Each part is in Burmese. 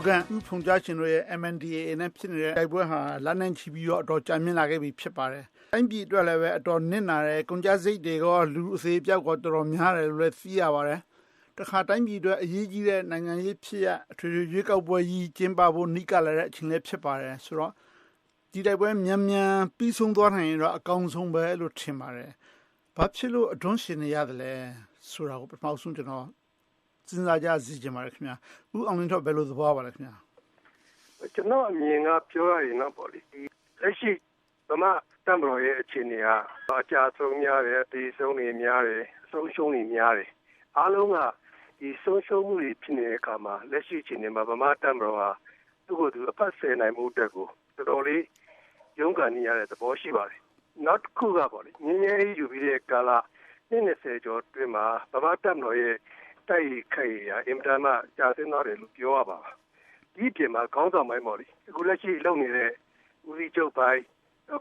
ကိုကန်ဦးဖုန်ကြားရှင်တို့ရဲ့ MNDAA နဲ့ဖြစ်နေတဲ့တိုက်ပွဲဟာလနဲ့ချီပြီးတော့အတော်ကြာမြင့်လာခဲ့ပြီဖြစ်ပါတယ်။တိုင်းပြည်အတွက်လည်းပဲအတော်နစ်နာတယ်။ကုန်ကြစိတ်တွေရောလူအသေးပြောက်ကောတော်တော်များတယ်လို့လည်းသိရပါတယ်။တခါတိုင်းပြည်အတွက်အရေးကြီးတဲ့နိုင်ငံရေးဖြစ်ရအထွေထွေရွေးကောက်ပွဲကြီးကျင်းပဖို့နှိကလာတဲ့အချိန်လေးဖြစ်ပါတယ်ဆိုတော့ဒီတိုက်ပွဲမြန်မြန်ပြီးဆုံးသွားနိုင်ရင်တော့အကောင်းဆုံးပဲလို့ထင်ပါတယ်။ဘာဖြစ်လို့အတွန်းရှင်နေရတယ်လဲဆိုတာကိုပထမဆုံးကျွန်တော် စဉ်းစားကြစီချင်ပါတယ်ခင်ဗျာဦးအောင်လင်းတော့ဘယ်လိုသဘောပါလဲခင်ဗျာကျွန်တော်အမြင်ကပြောရရင်တော့ပေါ့လေဒီလက်ရှိဗမာတမ်ဘရော်ရဲ့အခြေအနေကအကြဆုံးများတယ်ဒီဆုံးနေများတယ်ဆုံးရှုံးနေများတယ်အားလုံးကဒီဆုံးရှုံးမှုတွေဖြစ်နေတဲ့အခါမှာလက်ရှိအခြေအနေမှာဗမာတမ်ဘရော်ဟာသူ့ကိုယ်သူအဖတ်ဆယ်နိုင်မှုတက်ကိုတော်တော်လေးရုန်းကန်နေရတဲ့သဘောရှိပါတယ်နောက်တစ်ခုကပေါ့လေငင်းငယ်ယူပြီးတဲ့ကာလ20ကျော်တွင်မှာဗမာတမ်ဘရော်ရဲ့ တိုက်ခိုက်ရအင်တာမှကြာစင်းသွားတယ်လို့ပြောရပါဒီပြင်မှာခေါင်းဆောင်ပိုင်းပေါ့လေအခုလက်ရှိလုပ်နေတဲ့ဦးစီးချုပ်ပိုင်း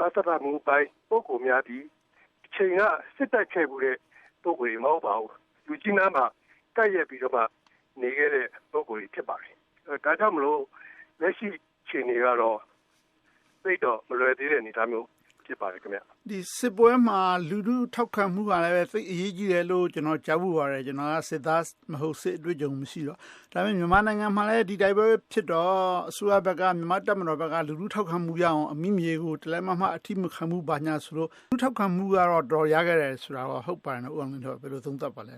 ကာသရမှုပိုင်းပုံကူများပြီးအချိန်ကစစ်တပ်ခဲ့မှုတဲ့ပုံကူတွေမဟုတ်ပါဘူးလူကြီးနားမှာတိုက်ရက်ပြီးတော့မှနေခဲ့တဲ့ပုံကူတွေဖြစ်ပါတယ်ဒါကြောင့်မလို့လက်ရှိချိန်တွေကတော့သိတော့မလွယ်သေးတဲ့အနေအထားမျိုး ဖြစ်ပါတယ်ခင်ဗျဒီစစ်ပွဲမှာလူလူထောက်ခံမှုကလည်းပဲသိအရေးကြီးတယ်လို့ကျွန်တော်ကြားဖို့ပါတယ်ကျွန်တော်ကစစ်သားမဟုတ်စစ်အတွေ့အကြုံမရှိတော့ဒါပေမဲ့မြန်မာနိုင်ငံမှာလည်းဒီတိုက်ပွဲဖြစ်တော့အစိုးရဘက်ကမြန်မာတပ်မတော်ဘက်ကလူလူထောက်ခံမှုရအောင်အမိမြေကိုတလဲမမအထိမခံမှုပါညာဆိုလို့လူထောက်ခံမှုကတော့တော်ရခဲ့တယ်ဆိုတာတော့ဟုတ်ပါတယ်နော်ဦးအောင်လင်းတော့ဘယ်လိုသုံးသပ်ပါလဲ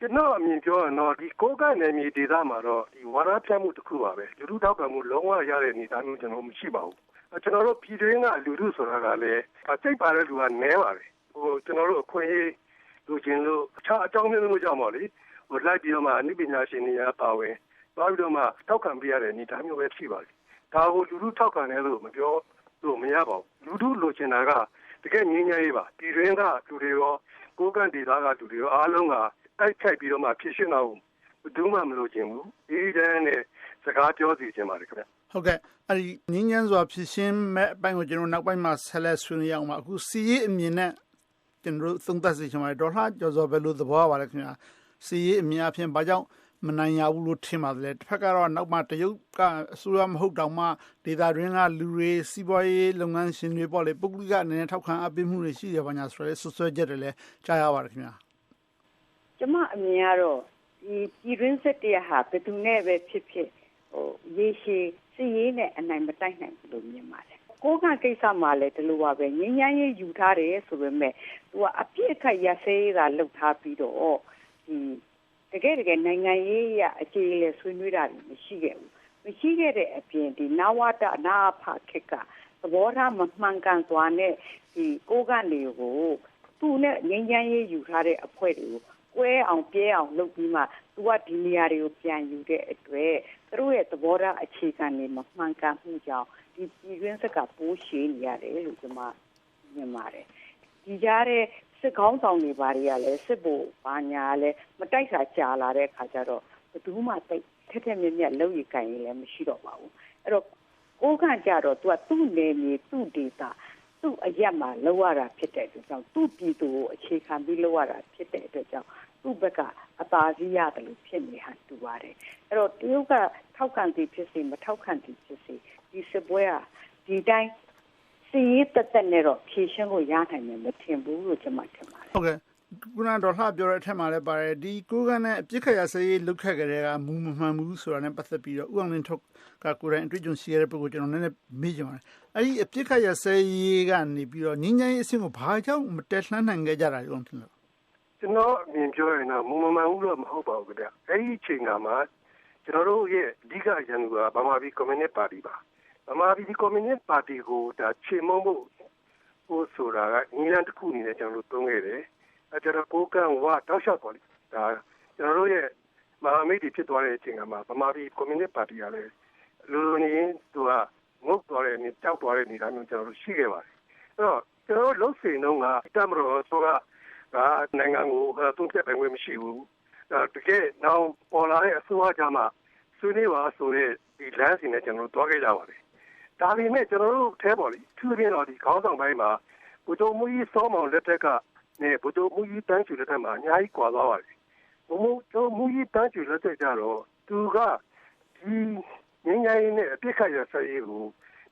ကျွန်တော်အမြင်ပြောရတော့ဒီကိုကနယ်မြေဒေသမှာတော့ဒီဝါရဖြတ်မှုတစ်ခုပါပဲလူလူထောက်ခံမှုလုံးဝရတဲ့အနေအထားမျိုးကျွန်တော်မရှိပါဘူး ကျွန်တော်တို့ပြည်တွင်းကလူထုဆိုတာကလည်းစိတ်ပါတဲ့လူကနဲပါတယ်ဟိုကျွန်တော်တို့အခွင့်အရေးလူချင်းလို့အခြားအကြောင်းမျိုးမျိုးကြောင့်ပါလေဟိုလိုက်ပြီးတော့မှအနည်းပညာရှင်တွေပါဝင်သွားပြီးတော့မှထောက်ခံပေးရတဲ့အနေအထားမျိုးပဲရှိပါတယ်ဒါကိုလူထုထောက်ခံတယ်လို့မပြောလို့မရပါဘူးလူထုလိုချင်တာကတကယ်ငြင်းငြင်းရေးပါပြည်တွင်းကလူတွေရောကိုယ်ကန်ဒေသကလူတွေရောအားလုံးကတိုက်ခိုက်ပြီးတော့မှဖြစ်ရှင်းတော့ဘယ်သူမှမလိုချင်ဘူးဒီတန်းနဲ့စကားပြောစီခြင်းပါတယ်ခင်ဗျ ဟုတ်ကဲ့အဲ့ဒီငင်းငန်းစွာဖြစ်ရှင်းမဲ့အပိုင်းကိုကျွန်တော်နောက်ပိုင်းမှာဆက်လက်ဆွေးနွေးအောင်ပါအခုစီရေးအမြင်နဲ့ကျွန်တော်သုံးသပ်စီချင်ပါတယ်ဒေါ်လှကျော်စောဘယ်လိုသဘောပါလဲခင်ဗျာစီရေးအမြင်အဖြစ်ဘာကြောင့်မနိုင်ရဘူးလို့ထင်ပါတယ်တစ်ဖက်ကတော့နောက်မှတရုတ်ကအစိုးရမဟုတ်တောင်မှဒေတာတွင်းကလူတွေစီးပွားရေးလုပ်ငန်းရှင်တွေပေါ့လေပုဂ္ဂလိကအနေနဲ့ထောက်ခံအပ်ပေးမှုတွေရှိတယ်ဘာညာဆိုရဲဆွဆွဲချက်တွေလည်းကြားရပါတယ်ခင်ဗျာကျမအမြင်ကတော့ဒီပြည်တွင်းစစ်တရားဟာဘယ်သူနဲ့ပဲဖြစ်ဖြစ်ဟိုရေရှည် စီရေးနဲ့အနိုင်မတိုက်နိုင်ဘူးလို့မြင်ပါတယ်ကိုကကိစ္စမှာလည်းဒီလိုပါပဲငញ្ញမ်းရေးယူထားတယ်ဆိုပေမဲ့သူကအပြစ်အခတ်ရဆေးတာလုပ်ထားပြီးတော့ဒီတကယ်တကယ်နိုင်ငံရေးရအခြေအနေဆွေးနွေးတာမရှိခဲ့ဘူးမရှိခဲ့တဲ့အပြင်ဒီနဝတအနာဖခက်ကသဘောထားမမှန်ကန်သွားနဲ့ဒီကိုကနေကိုသူ့နဲ့ငញ្ញမ်းရေးယူထားတဲ့အဖွဲ့တွေကို ကွဲအောင်ပြဲအောင်လုပ်ပြီးမှသူကဒီနေရာတွေကိုပြန်ယူတဲ့အတွက်သူတို့ရဲ့သဘောထားအခြေခံတွေမမှန်ကန်မှုကြောင့်ဒီပြည်တွင်းစကပိုးရှည်နေရတယ်လို့ကျွန်မမြင်ပါတယ်ဒီကြားတဲ့စစ်ကောင်းဆောင်တွေဘာတွေကလည်းစစ်ဖို့ဘာညာလည်းမတိုက်စာကြာလာတဲ့အခါကျတော့ဘယ်သူမှတိတ်ထက်ထက်မြက်မြက်လုပ်ရကြရင်လည်းမရှိတော့ပါဘူးအဲ့တော့ကိုကကြတော့သူကသူ့နယ်မြေသူ့ဒေတာသူ့အရက်မှာလောက်ရတာဖြစ်တဲ့အတွက်ကြောင့်သူ့ပြည်သူကိုအခြေခံပြီးလောက်ရတာဖြစ်တဲ့အတွက်ကြောင့် သူ့ဘက်ကအသာစီးရတယ်လို့ဖြစ်နေဟန်တူပါတယ်အဲ့တော့တရုတ်ကထောက်ခံသည်ဖြစ်စေမထောက်ခံသည်ဖြစ်စေဒီစပွဲကဒီတိုင်းစီးရေးတက်တက်နဲ့တော့ဖြည့်ရှင်းကိုရနိုင်မယ်မထင်ဘူးလို့ကျွန်မထင်ပါတယ်ဟုတ်ကဲ့ခုနတော့လှပြောတဲ့အထက်မှာလည်းပါတယ်ဒီကိုကန်းနဲ့အပြစ်ခရဆေးလုတ်ခက်ကြတဲ့ကမူမမှန်ဘူးဆိုတာနဲ့ပတ်သက်ပြီးတော့ဥအောင်လင်းထုတ်ကကိုယ်တိုင်အတွေ့အကြုံရှိရတဲ့ပုဂ္ဂိုလ်ကျွန်တော်နည်းနည်းမေးချင်ပါတယ်အဲ့ဒီအပြစ်ခရဆေးကနေပြီးတော့ငင်းငိုင်းအဆင့်ကိုဘာကြောင့်မတက်လှမ်းနိုင်ခဲ့ကြတာလဲလို့ထင်လို့ ကျွန်တော်အမြင်ပြောရင်တော့မူမမှန်ဘူးတော့မဟုတ်ပါဘူးခင်ဗျအဲ့ဒီအချိန်ကမှကျွန်တော်တို့ရဲ့အဓိကရန်သူကဗမာပြည်ကွန်မြူနစ်ပါတီပါဗမာပြည်ကွန်မြူနစ်ပါတီကိုဒါချေမုံဖို့ဟိုဆိုတာကညီလန်တစ်ခုအနေနဲ့ကျွန်တော်တို့သုံးခဲ့တယ်အဲကျွန်တော်ပိုးကန်ဝါတောက်လျှောက်ပါလိဒါကျွန်တော်တို့ရဲ့မဟာမိတ်တွေဖြစ်သွားတဲ့အချိန်ကမှဗမာပြည်ကွန်မြူနစ်ပါတီကလည်းလူလူနေသူကငုတ်သွားတဲ့အနေတောက်သွားတဲ့အနေအထားမျိုးကျွန်တော်တို့ရှိခဲ့ပါတယ်အဲ့တော့ကျွန်တော်တို့လှုပ်ရှင်တော့ကတမတော်ဆိုတာ ကနိုင်ငံကိုသုံးဖြတ်ပိုင်ခွင့်မရှိဘူးတကယ်နောက်ပေါ်လာတဲ့အစိုးရကြမှာဆွေးနွေးပါဆိုတဲ့ဒီလမ်းစဉ်နဲ့ကျွန်တော်တို့တွားခဲ့ကြပါတယ်ဒါပေမဲ့ကျွန်တော်တို့အဲပေါ်လေသူပြင်းတော့ဒီခေါင်းဆောင်ပိုင်းမှာဘုဒ္ဓမူကြီးစောမောင်လက်ထက်ကနဲ့ဘုဒ္ဓမူကြီးတန်းချူလက်ထက်မှာအများကြီးကွာသွားပါတယ်ဘုံဘုံမူကြီးတန်းချူလက်ထက်ကြတော့သူကဒီငင်းငယ်နဲ့အပြစ်ခတ်ရဆက်ရေးကို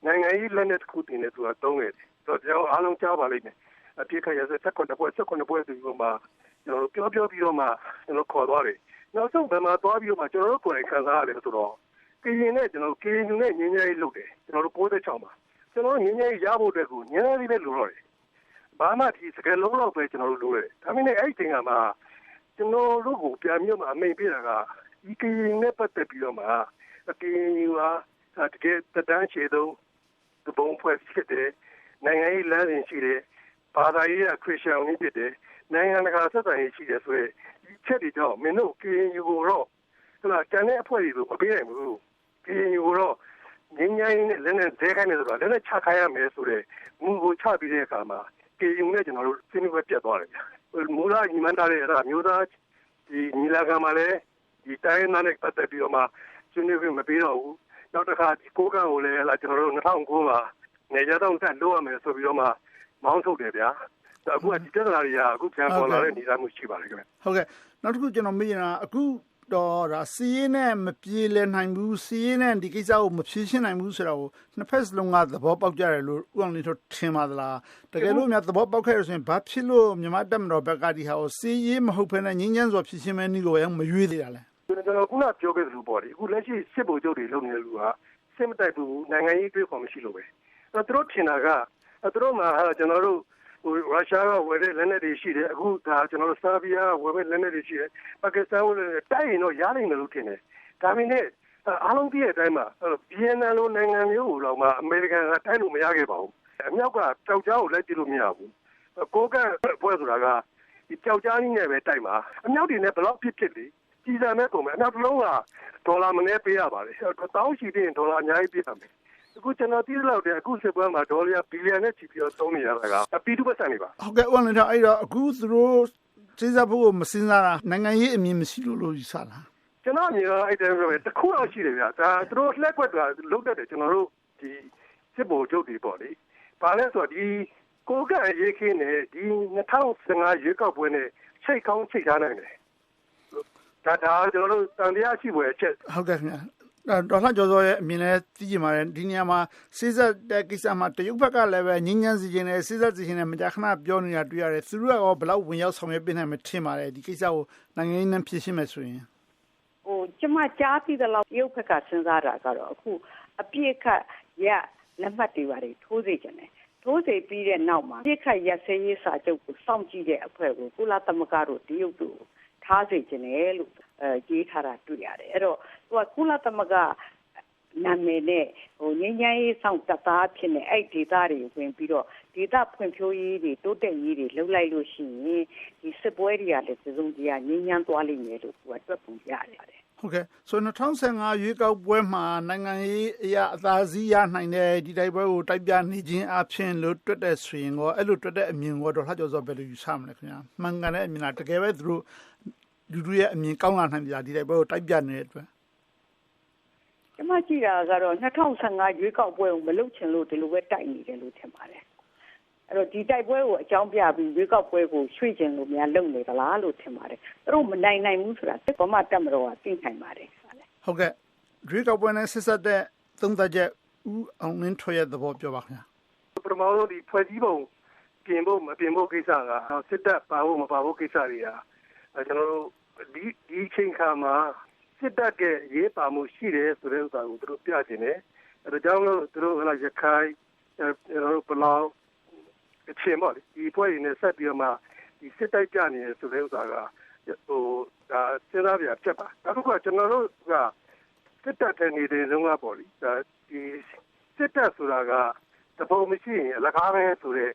နိုင်ငံရေးလက်နက်တစ်ခုတင်နေသူကသုံးခဲ့တယ်။ဆိုတော့ကျွန်တော်အားလုံးကြားပါလိမ့်မယ်။ အပြစ်ခတ်ရဆက်ဆက်ခွန်တပွဲဆက်ခွန်တပွဲဆိုပြီးတော့မှကျွန်တော်ပြောပြောပြီးတော့မှကျွန်တော်ခေါ်သွားတယ်။နောက်ဆုံးဘယ်မှာသွားပြီးတော့မှကျွန်တော်တို့ကိုယ်တိုင်ခံစားရတယ်ဆိုတော့ကရင်နဲ့ကျွန်တော်ကရင်နဲ့ငင်းငယ်ရေးလုပ်တယ်။ကျွန်တော်တို့96မှာကျွန်တော်ငင်းငယ်ရေးရဖို့အတွက်ကိုငင်းငယ်ရေးပဲလိုတော့တယ်။ဘာမှဒီစကလုံးလောက်ပဲကျွန်တော်တို့လိုတယ်။ဒါပေမဲ့အဲ့ဒီအချိန်ကမှကျွန်တော်တို့ကိုပြန်မြို့မှာအမိန်ပြတာကဒီကရင်နဲ့ပတ်သက်ပြီးတော့မှအကရင်ယူဟာတကယ်တန်းချေတော့ဒီဘုံဖွဲ့ဖြစ်တယ်နိုင်ငံရေးလမ်းစဉ်ရှိတယ် ဘာသာရေးခရစ်ယာန်ကြီးဖြစ်တယ်နိုင်ငံတကာဆက်ဆံရေးရှိတယ်ဆိုရင်ဒီချက်တွေကြောင့်မင်းတို့ကရင်ယူကိုတော့ဟလာတန်တဲ့အဖွဲ့တွေကိုမပေးနိုင်ဘူးကရင်ယူကိုတော့ငင်းငိုင်းနဲ့လည်းနဲ့ဒဲခိုင်းနေဆိုတော့လည်းချခိုင်းရမယ်ဆိုတဲ့မူကိုချပြီးတဲ့အခါမှာကရင်နဲ့ကျွန်တော်တို့စိတ်ဝဲပြတ်သွားတယ်ဗျမူလာညီမသားရဲ့အဲ့ဒါမျိုးသားဒီညီလာခံမှာလည်းဒီတိုင်းနာနဲ့ပတ်သက်ပြီးတော့မှဆွေးနွေးခွင့်မပေးတော့ဘူးနောက်တစ်ခါဒီကိုကံကိုလည်းလာကျွန်တော်တို့2009မှာနေကြတော့ဆက်လို့ရမယ်ဆိုပြီးတော့မှ မောင်းထုတ်တယ်ဗျာအခုကဒီပြဿနာတွေကအခုပြန်ပေါ်လာတဲ့နေသားမှုရှိပါတယ်ခင်ဗျဟုတ်ကဲ့နောက်တစ်ခုကျွန်တော်မေးနေတာအခုတော့ဒါစီးရင်နဲ့မပြေလည်နိုင်ဘူးစီးရင်နဲ့ဒီကိစ္စကိုမဖြေရှင်းနိုင်ဘူးဆိုတော့နှစ်ဖက်စလုံးကသဘောပေါက်ကြတယ်လို့ဥအောင်လေးတို့ထင်ပါသလားတကယ်လို့များသဘောပေါက်ခဲ့ရဆိုရင်ဘာဖြစ်လို့မြန်မာတက်မတော်ဘက်ကဒီဟာကိုစီးရင်မဟုတ်ဘဲနဲ့ငင်းငန်းစွာဖြေရှင်းမဲနည်းကိုရောမရွေးသေးတာလဲကျွန်တော်ခုနပြောခဲ့သလိုပေါ့ဒီအခုလက်ရှိစစ်ဗိုလ်ချုပ်တွေလုပ်နေတဲ့လူကစစ်မတိုက်ဘူးနိုင်ငံရေးတွေးခေါ်မရှိလို့ပဲအဲသူတို့ထင်တာက သူတို့မှာကျွန်တော်တို့ဟိုရုရှားကဝယ်တဲ့လက်နက်တွေရှိတယ်အခုဒါကျွန်တော်တို့ဆာဘီယာဝယ်မဲ့လက်နက်တွေရှိတယ်ပါကစ္စတန်ဝယ်တဲ့တိုက်ရင်တော့ရနိုင်တယ်လို့ထင်တယ်ဒါပေမဲ့အားလုံးပြည့်တဲ့အတိုင်းမှာဗီယက်နမ်လိုနိုင်ငံမျိုးကိုတော့မှအမေရိကန်ကတိုက်လို့မရခဲ့ပါဘူးအမြောက်ကကြောက်ကြားကိုလက်ကြည့်လို့မရဘူးကိုကပွဲဆိုတာကဒီကြောက်ကြားနည်းနဲ့ပဲတိုက်မှာအမြောက်တွေနဲ့ဘလောက်ဖြစ်ဖြစ်လေကြီးစံမဲ့ကုန်မယ်အမြောက်တစ်လုံးကဒေါ်လာမနည်းပေးရပါတယ်တောင်းရှိတဲ့ဒေါ်လာအများကြီးပေးရမယ် အခုကျွန်တော်သိလောက်တယ်အခုစစ်ပွဲမှာဒေါ်လာဘီလီယံနဲ့ချီပြီးတော့သုံးနေရတာကပီတူပတ်စံနေပါဟုတ်ကဲ့ဦးလင်းတော့အဲ့တော့အခုသူတို့စဉ်းစားဖို့မစဉ်းစားတာနိုင်ငံရေးအမြင်မရှိလို့လို့ယူဆလားကျွန်တော်အမြင်ကအဲ့တိုင်းပဲတခုတော့ရှိတယ်ဗျာဒါသူတို့လက်ကွက်ကလုံးတက်တယ်ကျွန်တော်တို့ဒီစစ်ဘိုလ်ချုပ်တွေပေါ့လေဘာလဲဆိုတော့ဒီကိုကရေးခင်းနေဒီ2015ရွေးကောက်ပွဲနဲ့ချိတ်ကောင်းချိတ်ထားနိုင်တယ်ဒါဒါကျွန်တော်တို့တန်တရားရှိပွဲအချက်ဟုတ်ကဲ့ခင်ဗျာ ဒေါ်လှကျော်စောရဲ့အမြင်နဲ့သိကြပါတယ်ဒီနေရာမှာစိစက်တဲ့ကိစ္စမှာတရုတ်ဘက်ကလည်းပဲငင်းငန်းစီခြင်းနဲ့စိစက်စီခြင်းနဲ့မကြာခဏပြောနေတာတွေ့ရတယ်သူတို့ကဘယ်လောက်ဝင်ရောက်ဆောင်ရွက်ပေးနိုင်မထင်ပါတယ်ဒီကိစ္စကိုနိုင်ငံရေးနဲ့ဖြည့်ရှင်းမယ်ဆိုရင်ဟိုကျမကြားသိတဲ့လောက်တရုတ်ဘက်ကစဉ်းစားတာကတော့အခုအပြည့်ခတ်ရလက်မှတ်တွေပါတယ်ထိုးစေခြင်းနဲ့ထိုးစေပြီးတဲ့နောက်မှာပြစ်ခတ်ရစဲရေးစာချုပ်ကိုစောင့်ကြည့်တဲ့အဖွဲ့ကိုကုလသမဂ္ဂတို့တရုတ်တို့ ထားစေခြင်းလေလို့အဲရေးထားတာတွေ့ရတယ်အဲ့တော့သူကကုလသမဂ္ဂနာမည်နဲ့ဟိုငင်းငယ်ရေးဆောင်တသားဖြစ်နေအဲ့ဒေတာတွေဝင်ပြီးတော့ဒေတာဖွံ့ဖြိုးရေးတွေတိုးတက်ရေးတွေလှုပ်လိုက်လို့ရှိရင်ဒီစစ်ပွဲတွေကလည်းစုံစည်ရငင်းငန်းသွားလိမ့်မယ်လို့သူကတွက်ပုံပြရတယ် ဟုတ်ကဲ့ဆို2015ရွေးကောက်ပွဲမှာနိုင်ငံရေးအရာအသာစီးရနိုင်တဲ့ဒီတိုက်ပွဲကိုတိုက်ပြနေခြင်းအဖြစ်လို့တွက်တဲ့ဆိုရင်ကောအဲ့လိုတွက်တဲ့အမြင်ကိုတော့လှကြော်စောဘယ်လိုယူဆမလဲခင်ဗျာမှန်ကန်တဲ့အမြင်လားတကယ်ပဲသူတို့လူတွေရဲ့အမြင်ကောင်းလာနိုင်ကြဒီတိုက်ပွဲကိုတိုက်ပြနေတဲ့အတွက်ကျွန်မကြည့်တာကတော့2015ရွေးကောက်ပွဲကိုမလုပ်ချင်လို့ဒီလိုပဲတိုက်နေတယ်လို့ထင်ပါတယ် အဲ့တော့ဒီတိုက်ပွဲကိုအကြောင်းပြပြီးရွေးကောက်ပွဲကိုရွှေ့ချင်လို့များလုပ်နေသလားလို့ထင်ပါတယ်သူတို့မနိုင်နိုင်ဘူးဆိုတာစစ်ကောမတက်မတော်ကသိနိုင်ပါတယ်ဟုတ်ကဲ့ရွေးကောက်ပွဲနဲ့ဆက်ဆက်တဲ့သုံးသက်ချက်ဦးအောင်လင်းထွေရဲ့သဘောပြောပါခင်ဗျာပထမဆုံးဒီဖွဲ့စည်းပုံပြင်ဖို့မပြင်ဖို့ကိစ္စကစစ်တပ်ပါဖို့မပါဖို့ကိစ္စတွေကကျွန်တော်တို့ဒီဒီချိန်ခါမှာစစ်တပ်ရဲ့ရေးပါမှုရှိတယ်ဆိုတဲ့ဥစ္စာကိုသူတို့ပြချင်တယ်အဲဒါကြောင့်လို့သူတို့ကရခိုင်ကျွန်တော်တို့ပလောင် အချင်းပေါ့ဒီဖွဲ့ရင်းနဲ့ဆက်ပြီးတော့မှဒီစစ်တိုက်ကြနေတယ်ဆိုတဲ့ဥစ္စာကဟိုဒါစဉ်းစားပြဖြစ်ပါအခုကကျွန်တော်တို့ကစစ်တပ်တဲ့နေတဲ့လုံးဝပေါ့လေဒါဒီစစ်တပ်ဆိုတာကတပုံမရှိရင်အလကားပဲဆိုတဲ့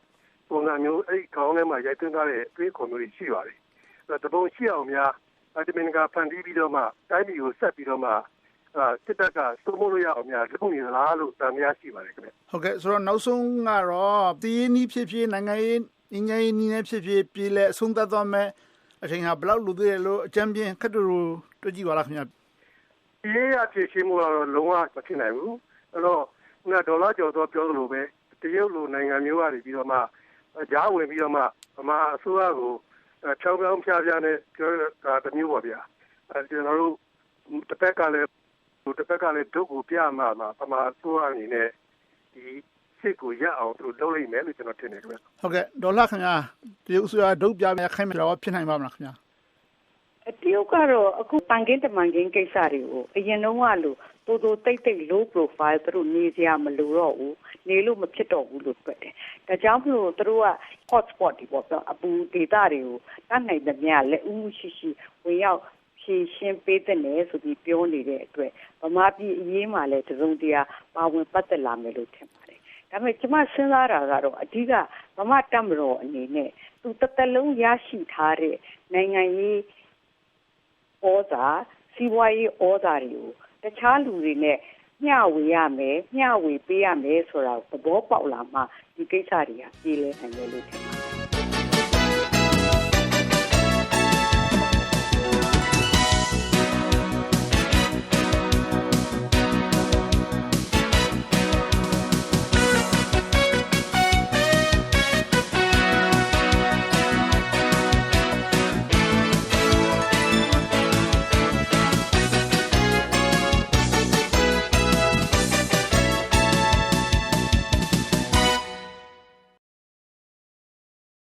ပုံစံမျိုးအဲ့ခေါင်းထဲမှာရိုက်သွင်းထားတဲ့အတွေးခေါ်မျိုးတွေရှိပါတယ်တပုံရှိအောင်များဒီမင်ကဖန်တီးပြီးတော့မှတိုင်းပြည်ကိုဆက်ပြီးတော့မှ စစ်တပ်ကစိုးမိုးလို့ရအောင်များလုပ်နေသလားလို့တန်များရှိပါတယ်ခင်ဗျဟုတ်ကဲ့ဆိုတော့နောက်ဆုံးကတော့တည်င်းနီးဖြစ်ဖြစ်နိုင်ငံရေးငင်းငယ်နီးနေဖြစ်ဖြစ်ပြည်လဲအဆုံးသတ်သွားမယ်အချိန်ဟာဘလောက်လူသေးတယ်လို့အကြံပြင်းခက်တူတွေ့ကြည့်ပါလားခင်ဗျဒီရဖြစ်ရှိမှုကတော့လုံးဝမဖြစ်နိုင်ဘူးအဲ့တော့ခုနဒေါ်လာကျော်တော့ပြောသလိုပဲတရုတ်လိုနိုင်ငံမျိုးကနေပြီးတော့မှကြားဝင်ပြီးတော့မှဗမာအစိုးရကိုချောင်းပြောင်းဖြားဖြားနဲ့ပြောတာတမျိုးပါဗျာအဲကျွန်တော်တို့တစ်ဖက်ကလည်း တစ်ဖက်ကလည်းဒုက္ခပြမှာမှာပမာဆိုးအနေနဲ့ဒီစစ်ကိုရအောင်သူလုပ်လိုက်မယ်လို့ကျွန်တော်ထင်တယ်ခင်ဗျဟုတ်ကဲ့ဒေါ်လာခင်ဗျာတရုတ်ဆိုရဒုက္ခပြမယ်ခိုင်းမယ်တော့ဖြစ်နိုင်ပါမလားခင်ဗျာတရုတ်ကတော့အခုပန်ကင်းတမန်ကင်းကိစ္စတွေကိုအရင်တုန်းကလို့တိုးတိုးတိတ်တိတ် low profile သူတို့နေစရာမလိုတော့ဘူးနေလို့မဖြစ်တော့ဘူးလို့ပြောတယ်။ဒါကြောင့်မလို့သူတို့က hot spot ဒီပေါ့နော်အပူဒေတာတွေကိုတတ်နိုင်သမျှလက်ဦးမှုရှိရှိဝင်ရောက် ဖြည့်ရှင်းပေးတဲ့နယ်ဆိုပြီးပြောနေတဲ့အတွက်ဗမာပြည်အရေးမှာလည်းတစုံတရာပါဝင်ပတ်သက်လာမယ်လို့ထင်ပါတယ်။ဒါပေမဲ့ကျွန်မစဉ်းစားတာကတော့အဓိကဗမာတက်မတော်အနေနဲ့သူတသက်လုံးရရှိထားတဲ့နိုင်ငံရေးဩဇာစီးပွားရေးဩဇာတွေကိုတခြားလူတွေနဲ့မျှဝေရမယ်မျှဝေပေးရမယ်ဆိုတာသဘောပေါက်လာမှဒီကိစ္စတွေကပြည်လဲနိုင်တယ်လို့ထင်